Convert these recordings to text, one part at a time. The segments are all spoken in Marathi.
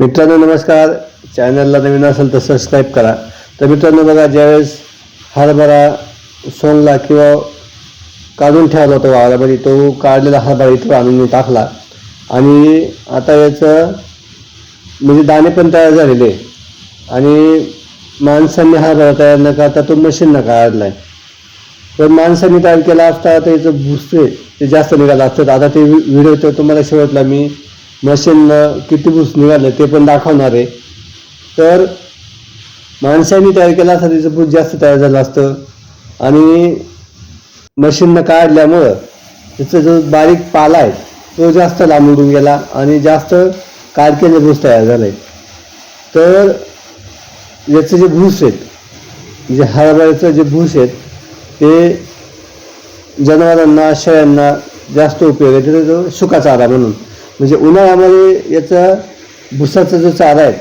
मित्रांनो नमस्कार. चॅनलला नवीन असेल तर सबस्क्राईब करा. तर मित्रांनो बघा ज्यावेळेस हरभरा सोनला किंवा काढून ठेवला होता वावरामध्ये तो काढलेला हरभरा इथं आणून मी टाकला. आणि आता याचं म्हणजे दाणे पण तयार झालेले. आणि माणसांनी हरभरा तयार न करता तो मशीननं काढला आहे तर माणसांनी तयार केला असता त्याचं याचं ते जास्त निघालं असतं. आता ते व्हिडिओ तर तुम्हाला शेवटला मी मशीननं किती भूस निघालं ते पण दाखवणार आहे. तर माणसांनी तयार केला असता त्याचं भूस जास्त तयार झालं असतं. आणि मशीननं काढल्यामुळं त्याचा जो बारीक पाला आहे तो जास्त लांबून गेला आणि जास्त कारकेले भूस तयार झाले तर याचे जे भूस आहेत जे हरभऱ्याचं जे भूस आहेत ते जनावरांना शेळ्यांना जास्त उपयोग आहे. त्याचा जो सुका चारा म्हणून. म्हणजे उन्हाळ्यामध्ये याचा भुसाचा जो चारा आहे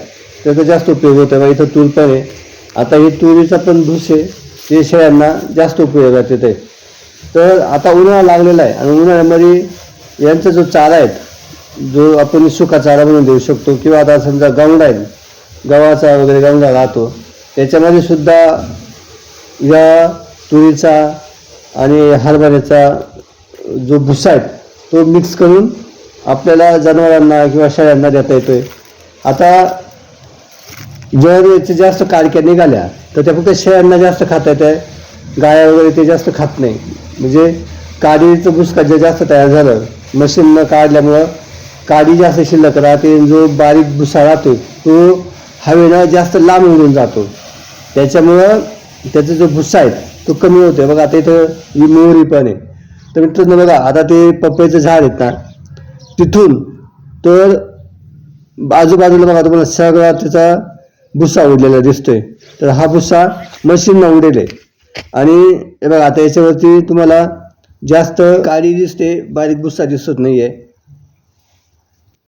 त्याचा जास्त उपयोग होतो. आहे इथं तूर पण आहे. आता हे तुरीचा पण भूस आहे. ते शेळ्यांना जास्त उपयोगात येते तर आता उन्हाळा लागलेला आहे आणि उन्हाळ्यामध्ये यांचा जो चारा आहे जो आपण सुका चारा म्हणून देऊ शकतो किंवा आता समजा गवंडा आहे गव्हाचा वगैरे गवंडा राहतो त्याच्यामध्ये सुद्धा या तुरीचा आणि हरभऱ्याचा जो भुसा आहे तो मिक्स करून आपल्याला जनावरांना किंवा शेळ्यांना देता येतोय. आता जर याचे जास्त काडक्या निघाल्या तर त्या फक्त शेळ्यांना जास्त खाता येत आहे गाया वगैरे ते जास्त खात नाही. म्हणजे काडीचं भुसका जे जास्त तयार झालं. मशीननं काढल्यामुळं काडी जास्त शिल्लक राहते जो बारीक भुसा राहतो तो हवेनं जास्त लांब उडून जातो. त्याच्यामुळं त्याचा जो भुस्सा आहे तो कमी होतोय. बघा आता इथं मोहरी पण आहे. तर मित्रांनो बघा आता ते पपईचं झाड आहेत ना तिथून तर आजूबाजूला बघा तुम्हाला सगळा त्याचा भुस्सा उडलेला दिसतोय. तर हा भुस्सा मशीननं उडेल आहे. आणि हे बघा आता याच्यावरती तुम्हाला जास्त काळी दिसते बारीक भुस्सा दिसत नाहीये.